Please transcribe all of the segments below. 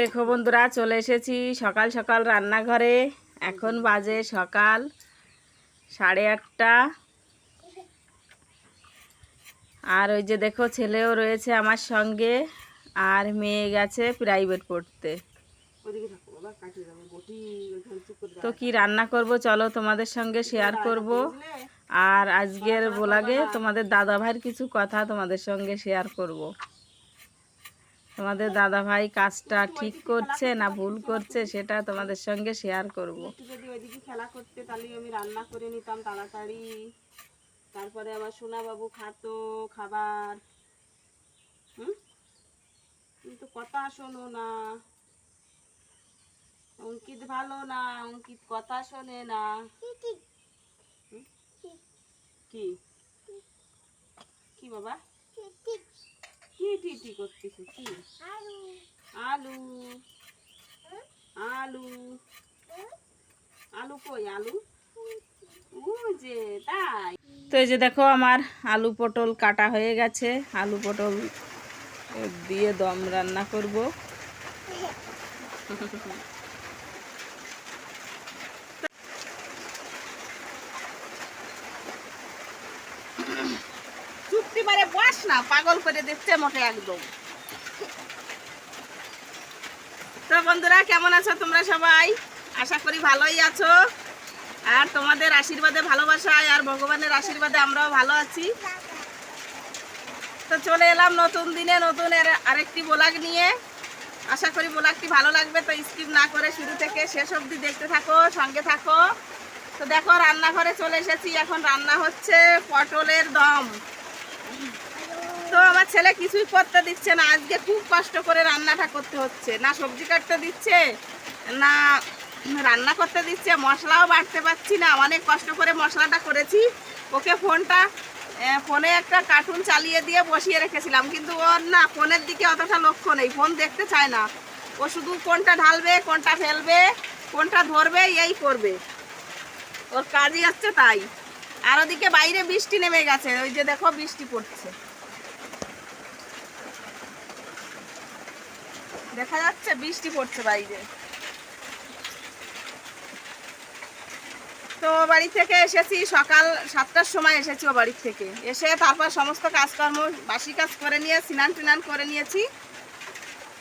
দেখো বন্ধুরা চলে এসেছি সকাল সকাল রান্নাঘরে। এখন বাজে সকাল সাড়ে আটটা। আর ওই যে দেখো ছেলেও রয়েছে আমার সঙ্গে আর মেয়ে গেছে প্রাইভেট পড়তে। তো কি রান্না করব? চলো তোমাদের সঙ্গে শেয়ার করব। আর আজকের বোলাগে তোমাদের দাদা ভাইয়ের কিছু কথা তোমাদের সঙ্গে শেয়ার করব। তোমাদের দাদা ভাই কাজটা ঠিক করছে না ভুল করছে সেটা তোমাদের সঙ্গে শেয়ার করব। যদি ওইদিকে খেলা করতে তাহলে আমি রান্না করে নিতাম তাড়াতাড়ি। তারপরে আবার সোনা বাবু খাতো খাবার। হুম? তুমি তো কথা শোনো না। অঙ্কিত ভালো না অঙ্কিত কথা শোনে না। কি কি? বাবা? কি টিটি করতেছে কি? আলু। আলু। আলু। কই আলু? যে তাই। তো এই যে দেখো আমার আলু পটল কাটা হয়ে গেছে। আলু পটল দিয়ে দম রান্না করব। না, পাগল করে দিচ্ছে মোটে একদম। তো বন্ধুরা, কেমন আছো তোমরা সবাই? আশা করি ভালোই আছো। আর তোমাদের আশীর্বাদে ভালোবাসায় আর ভগবানের আশীর্বাদে আমরাও ভালো আছি। তো চলে এলাম নতুন দিনে, নতুন আরেকটি ব্লগ নিয়ে। আশা করি ব্লগটি ভালো লাগবে, তো স্কিপ না করে শুরু থেকে শেষ অবধি দেখতে থাকো, সঙ্গে থাকো। তো দেখো, রান্নাঘরে চলে এসেছি। এখন রান্না হচ্ছে পটলের দম। তো আমার ছেলে কিছুই করতে দিচ্ছে না। আজকে খুব কষ্ট করে রান্নাটা করতে হচ্ছে। না সবজি কাটতে দিচ্ছে, না রান্না করতে দিচ্ছে, মশলাও বাড়তে পারছি না। অনেক কষ্ট করে মশলাটা করেছি। ওকে ফোনটা ফোনে একটা কার্টুন চালিয়ে দিয়ে বসিয়ে রেখেছিলাম। কিন্তু ওর না, ফোনের দিকে অতটা লক্ষ্য নেই। ফোন দেখতে চায় না। ও শুধু কোনটা ঢালবে কোনটা ফেলবে কোনটা ধরবে, এই করবে। ওর কাজই হচ্ছে তাই। আর ওদিকে বাইরে বৃষ্টি নেমে গেছে। ওই যে দেখো বৃষ্টি পড়ছে। দেখা যাচ্ছে বৃষ্টি পড়ছে বাইরে। তো বাড়ি থেকে এসেছি, সকাল সাতটার সময় এসেছি ও বাড়ি থেকে। এসে তারপর সমস্ত কাজকর্ম, বাসি কাজ করে নিয়ে, স্নান টিনান করে নিয়েছি।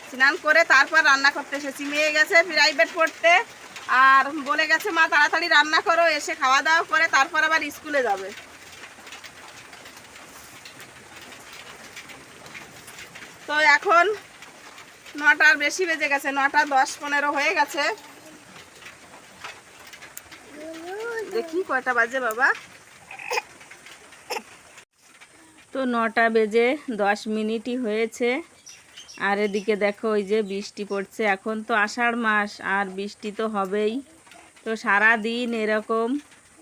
স্নান করে তারপর রান্না করতে এসেছি। মেয়ে গেছে প্রাইভেট পড়তে, আর বলে গেছে, মা, তাড়াতাড়ি রান্না করো। এসে খাওয়া দাওয়া করে তারপর আবার স্কুলে যাবে। তো এখন নটার বেশি বেজে গেছে, নটা দশ পনেরো হয়ে গেছে। দেখি কয়টা বাজে বাবা। তো নটা বেজে দশ মিনিটই হয়েছে। আর এদিকে দেখো ওই যে বৃষ্টি পড়ছে। এখন তো আষাঢ় মাস, আর বৃষ্টি তো হবেই। তো সারা দিন এরকম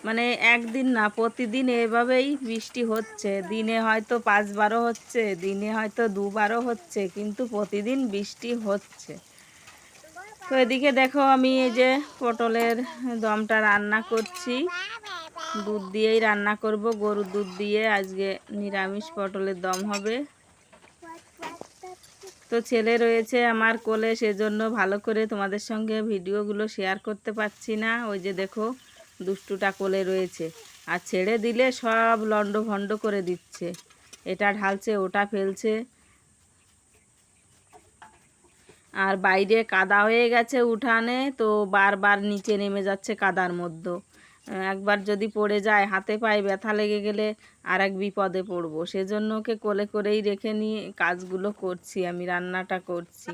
মানে একদিন না, প্রতিদিন এভাবেই বৃষ্টি হচ্ছে। দিনে হয়তো পাঁচবারও হচ্ছে, দিনে হয়তো দুবারও হচ্ছে, কিন্তু প্রতিদিন বৃষ্টি হচ্ছে। তো এদিকে দেখো আমি এই যে পটলের দমটা রান্না করছি। দুধ দিয়েই রান্না করব, গরুর দুধ দিয়ে। আজকে নিরামিষ পটলের দম হবে। তো ছেলে রয়েছে আমার কোলে, সেজন্য ভালো করে তোমাদের সঙ্গে ভিডিওগুলো শেয়ার করতে পারছি না। ওই যে দেখো দুষ্টুটা কোলে রয়েছে। আর ছেড়ে দিলে সব লন্ড ভন্ড করে দিচ্ছে। এটা ঢালছে, ওটা ফেলছে। আর বাইরে কাদা হয়ে গেছে উঠানে, তো বারবার নিচে নেমে যাচ্ছে কাদার মধ্যে। একবার যদি পড়ে যায়, হাতে পায়ে ব্যথা লেগে গেলে আর এক বিপদে পড়ব। সেজন্য ওকে কোলে করেই রেখে নিয়ে কাজগুলো করছি, আমি রান্নাটা করছি।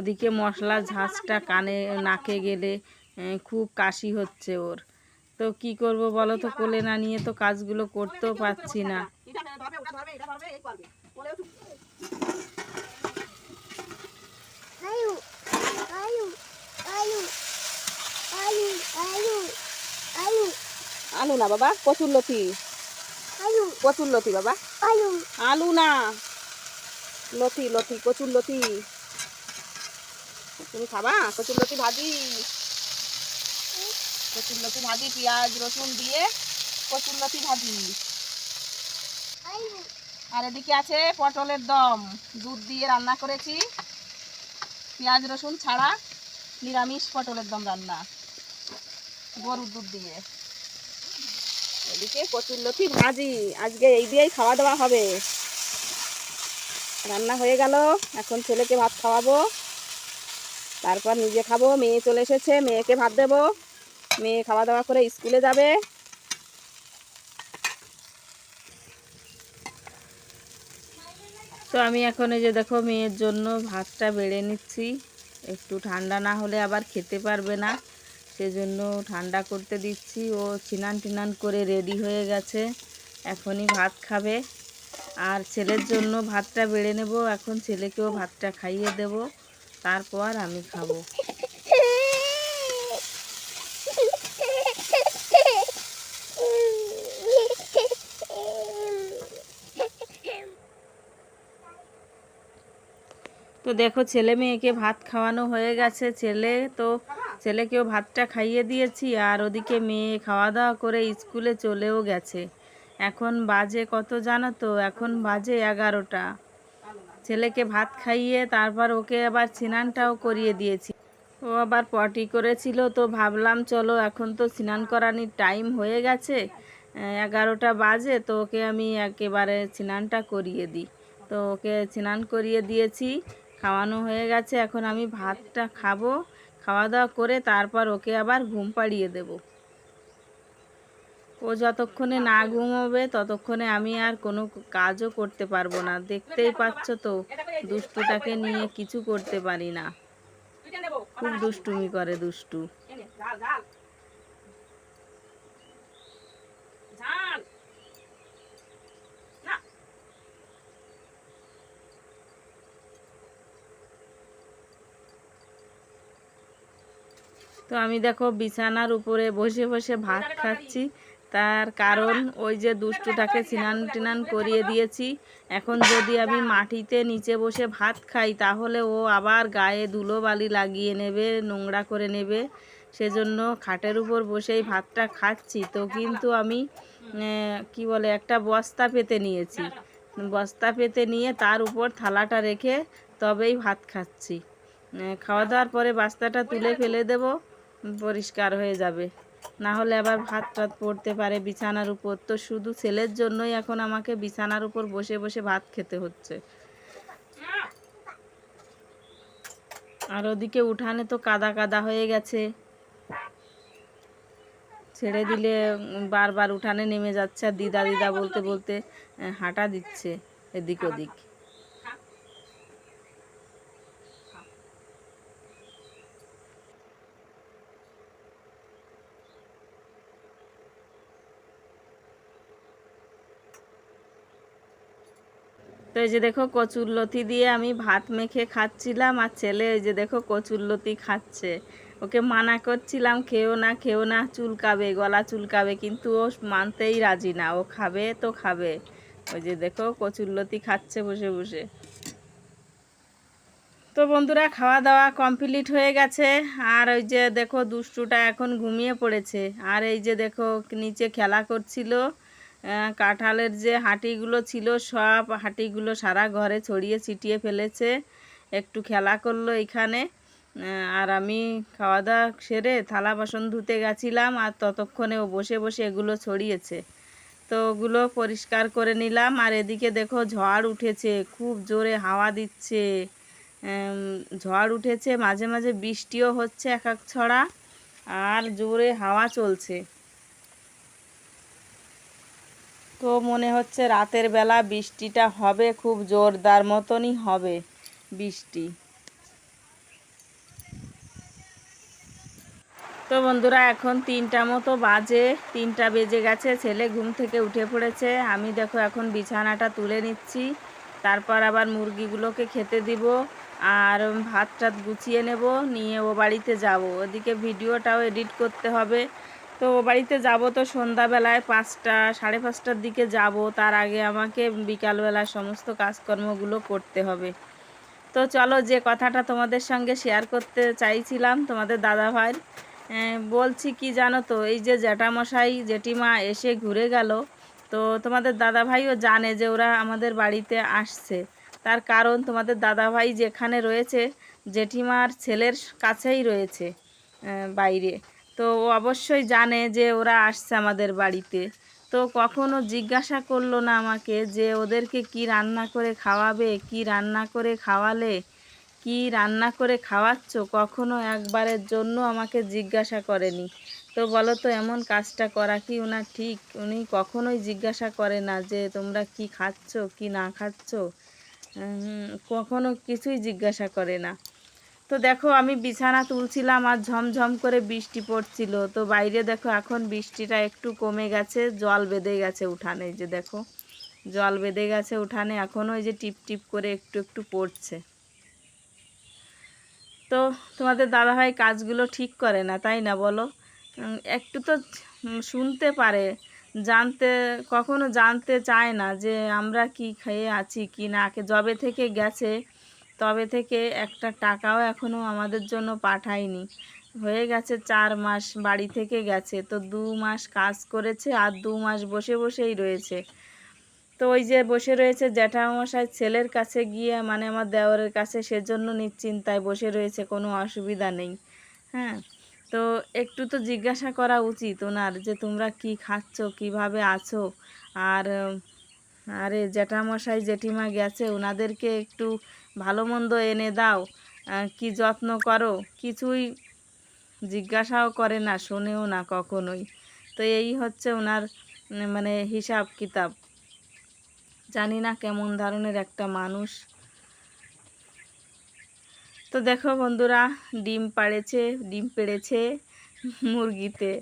ওদিকে মশলা ঝাঁঝটা কানে নাকে গেলে খুব কাশি হচ্ছে ওর। তো কি করব বলো তো? কোলে না নিয়ে তো কাজগুলো করতেও পারছি না। আলু না বাবা কচুর লতি। কচুর লতি বাবা। আলু না। লতি লতি কচুর লতি। তুমি খাবা? কচুর কচুরলতি ভাজি। কচুরলতি ভাজি, পেঁয়াজ, রসুন দিয়ে কচুরলতি ভাজি। আর এদিকে আছে পটলের দম। দুধ দিয়ে রান্না করেছি। পেঁয়াজ, রসুন ছাড়া নিরামিষ পটলের দম রান্না। গরুর দুধ দিয়ে। এদিকে কচুরলতি ভাজি। আজকে এই দিয়েই খাওয়া দাওয়া হবে। রান্না হয়ে গেল। এখন ছেলেকে ভাত খাওয়াবো। তারপর নিজে খাব, মেয়ে চলে এসেছে, মেয়েকে ভাত দেবো। মেয়ে খাওয়া দাওয়া করে স্কুলে যাবে। তো আমি এখন এই যে দেখো মেয়ের জন্য ভাতটা বেড়ে নিচ্ছি। একটু ঠান্ডা না হলে আবার খেতে পারবে না। সেজন্য ঠান্ডা করতে দিচ্ছি। ও চিনান টিনান করে রেডি হয়ে গেছে। এখনই ভাত খাবে। আর ছেলের জন্য ভাতটা বেড়ে নেব। এখন ছেলেকেও ভাতটা খাইয়ে দেব। তারপর আমি খাব। তো দেখো, ছেলে মেয়েকে ভাত খাওয়ানো হয়ে গেছে। ছেলে তো, ছেলেকেও ভাতটা খাইয়ে দিয়েছি আর ওদিকে মেয়ে খাওয়া দাওয়া করে স্কুলে চলেও গেছে। এখন বাজে কত জানো তো? এখন বাজে এগারোটা। ছেলেকে ভাত খাইয়ে তারপর ওকে আবার স্নানটাও করিয়ে দিয়েছি। ও আবার পটি করেছিল, তো ভাবলাম চলো এখন তো স্নান করানির টাইম হয়ে গেছে এগারোটা বাজে, তো ওকে আমি একেবারে স্নানটা করিয়ে দিই। তো ওকে স্নান করিয়ে দিয়েছি, খাওয়ানো হয়ে গেছে, এখন আমি ভাতটা খাব, খাওয়া দাওয়া করে তারপর ওকে আবার ঘুম পাড়িয়ে দেব। ও যতক্ষণে না ঘুমোবে, ততক্ষণে আমি আর কোনো কাজও করতে পারব না। দেখতেই পাচ্ছ তো, দুষ্টুটাকে নিয়ে কিছু করতে পারি না। খুব দুষ্টুমি করে দুষ্টু। তো আমি দেখো বিছানার উপরে বসে বসে ভাত খাচ্ছি। তার কারণ ওই যে দুষ্টুটাকে স্নান টিনান করিয়ে দিয়েছি। এখন যদি আমি মাটিতে নিচে বসে ভাত খাই, তাহলে ও আবার গায়ে ধুলোবালি লাগিয়ে নেবে, নোংরা করে নেবে। সেজন্য খাটের উপর বসেই ভাতটা খাচ্ছি। তো কিন্তু আমি কি বলে, একটা বস্তা পেতে নিয়েছি। বস্তা পেতে নিয়ে তার উপর থালাটা রেখে তবেই ভাত খাচ্ছি। খাওয়া দাওয়ার পরে বস্তাটা তুলে ফেলে দেব, পরিষ্কার হয়ে যাবে। না হলে আবার ভাত টাত পড়তে পারে বিছানার উপর। তো শুধু ছেলের জন্যই এখন আমাকে বিছানার উপর বসে বসে ভাত খেতে হচ্ছে। আর ওদিকে উঠানে তো কাদা কাদা হয়ে গেছে। ছেড়ে দিলে বারবার উঠানে নেমে যাচ্ছে আর দিদা দিদা বলতে বলতে হাঁটা দিচ্ছে এদিক ওদিক। এই যে দেখো কচুর লতি দিয়ে আমি ভাত মেখে খাচ্ছিলাম, আর ছেলে ওই যে দেখো কচুর লতি খাচ্ছে। ওকে মানা করছিলাম, খেও না খেও না, চুলকাবে, গলা চুলকাবে। কিন্তু ও মানতেই রাজি না, ও খাবে তো খাবে। ওই যে দেখো কচুর লতি খাচ্ছে বসে বসে। তো বন্ধুরা খাওয়া দাওয়া কমপ্লিট হয়ে গেছে। আর ওই যে দেখো দুষ্টুটা এখন ঘুমিয়ে পড়েছে। আর এই যে দেখো নিচে খেলা করছিল। কাঁঠালের যে হাঁটিগুলো ছিল সব হাঁটিগুলো সারা ঘরে ছড়িয়ে ছিটিয়ে ফেলেছে। একটু খেলা করল এখানে। আর আমি খাওয়া দাওয়া সেরে থালা বাসন ধুতে গেছিলাম আর ততক্ষণে ও বসে বসে এগুলো ছড়িয়েছে। তো ওগুলো পরিষ্কার করে নিলাম। আর এদিকে দেখো ঝড় উঠেছে, খুব জোরে হাওয়া দিচ্ছে। ঝড় উঠেছে, মাঝে মাঝে বৃষ্টিও হচ্ছে এক এক ছড়া। আর জোরে হাওয়া চলছে। তো মনে হচ্ছে রাতের বেলা বৃষ্টিটা হবে, খুব জোরদার মতনই হবে বৃষ্টি। তো বন্ধুরা, এখন তিনটা মতো বাজে, তিনটা বেজে গেছে, ছেলে ঘুম থেকে উঠে পড়েছে। আমি দেখো এখন বিছানাটা তুলে নিচ্ছি, তারপর আবার মুরগিগুলোকে খেতে দিব, আর ভাত টাত গুছিয়ে নেব, নিয়ে ও বাড়িতে যাব। ওদিকে ভিডিওটাও এডিট করতে হবে তো বাড়িতে যাব তো সন্ধ্যাবেলায় পাঁচটা, সাড়ে পাঁচটার দিকে যাব। তার আগে আমাকে বিকালবেলা সমস্ত কাজকর্মগুলো করতে হবে। তো চলো যে কথাটা তোমাদের সঙ্গে শেয়ার করতে চাইছিলাম তোমাদের দাদা ভাই বলছি কি জানো তো, এই যে জ্যাঠামশাই, জেঠিমা এসে ঘুরে গেল। তো তোমাদের দাদা ভাইও জানে যে ওরা আমাদের বাড়িতে আসছে। তার কারণ তোমাদের দাদা ভাই যেখানে রয়েছে, জেঠিমার ছেলের কাছেই রয়েছে বাইরে। তো অবশ্যই জানে যে ওরা আসছে আমাদের বাড়িতে। তো কখনো জিজ্ঞাসা করল না আমাকে যে ওদেরকে কি রান্না করে খাওয়াবে, কি রান্না করে খাওয়ালে, কি রান্না করে খাওয়াচ্ছ? কখনো একবারের জন্য আমাকে জিজ্ঞাসা করেনি। তো বলো তো, এমন কাজটা করা কি ওনার ঠিক? উনি কখনোই জিজ্ঞাসা করে না যে তোমরা কি খাচ্ছ, কি না খাচ্ছ। কখনো কিছুই জিজ্ঞাসা করে না। তো দেখো আমি বিছানা তুলছিলাম আর ঝমঝম করে বৃষ্টি পড়ছিল। তো বাইরে দেখো এখন বৃষ্টিটা একটু কমে গেছে, জল বেঁধে গেছে উঠানে যে দেখো। জল বেঁধে গেছে উঠানে এখনও ওই যে টিপ টিপ করে একটু একটু পড়ছে। তো তোমাদের দাদাভাই কাজগুলো ঠিক করে না, তাই না বলো? একটু তো শুনতে পারে, জানতে, কখনো জানতে চায় না যে আমরা কি খেয়ে আছি কি না কে জবে থেকে গেছে তবে থেকে একটা টাকাও এখনও আমাদের জন্য পাঠায়নি। হয়ে গেছে চার মাস, বাড়ি থেকে গেছে। তো দু মাস কাজ করেছে আর দু মাস বসে বসেই রয়েছে। তো ওই যে বসে রয়েছে জ্যাঠামশাই ছেলের কাছে গিয়ে মানে আমার দেওরের কাছে সেজন্য নিশ্চিন্তায় বসে রয়েছে, কোনো অসুবিধা নেই। হ্যাঁ তো একটু তো জিজ্ঞাসা করা উচিত ওনার যে তোমরা কি খাচ্ছ, কীভাবে আছো? আর, আরে জ্যাঠামশাই জেঠিমা গেছে, ওনাদেরকে একটু ভালো মন্দ এনে দাও। কি যত্ন করো? কিছুই জিজ্ঞাসাও করে না, শোনেও না কখনোই। তো এই হচ্ছে ওনার মানে হিসাব কিতাব। জানি না কেমন ধরনের একটা মানুষ। তো দেখো বন্ধুরা, ডিম পাড়েছে, ডিম পেড়েছে মুরগিতে।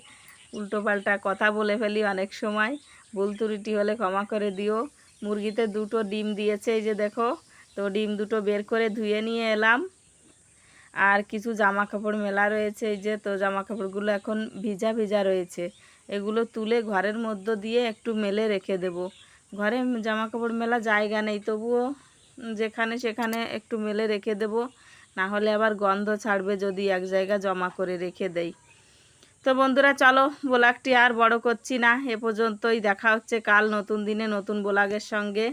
উল্টোপাল্টা কথা বলে ফেলি অনেক সময়। ভুল ত্রুটি হলে ক্ষমা করে দিও। মুরগিতে দুটো ডিম দিয়েছে এই যে দেখো। তো ডিম দুটো বের করে ধুয়ে নিয়ে এলাম। আর কিছু জামা কাপড় মেলা রয়েছে, এই যে তো জামা কাপড়গুলো এখন ভিজা ভিজা রয়েছে। এগুলো তুলে ঘরের মধ্য দিয়ে একটু মেলে রেখে দেব। ঘরে জামা কাপড় মেলা জায়গা নেই, তবুও যেখানে সেখানে একটু মেলে রেখে দেব। না হলে আবার গন্ধ ছাড়বে যদি এক জায়গা জমা করে রেখে দেই। তো বন্ধুরা, চলো ব্লগটি আর বড় করছি না, এ পর্যন্তই। দেখা হচ্ছে কাল নতুন দিনে নতুন ব্লগের সঙ্গে।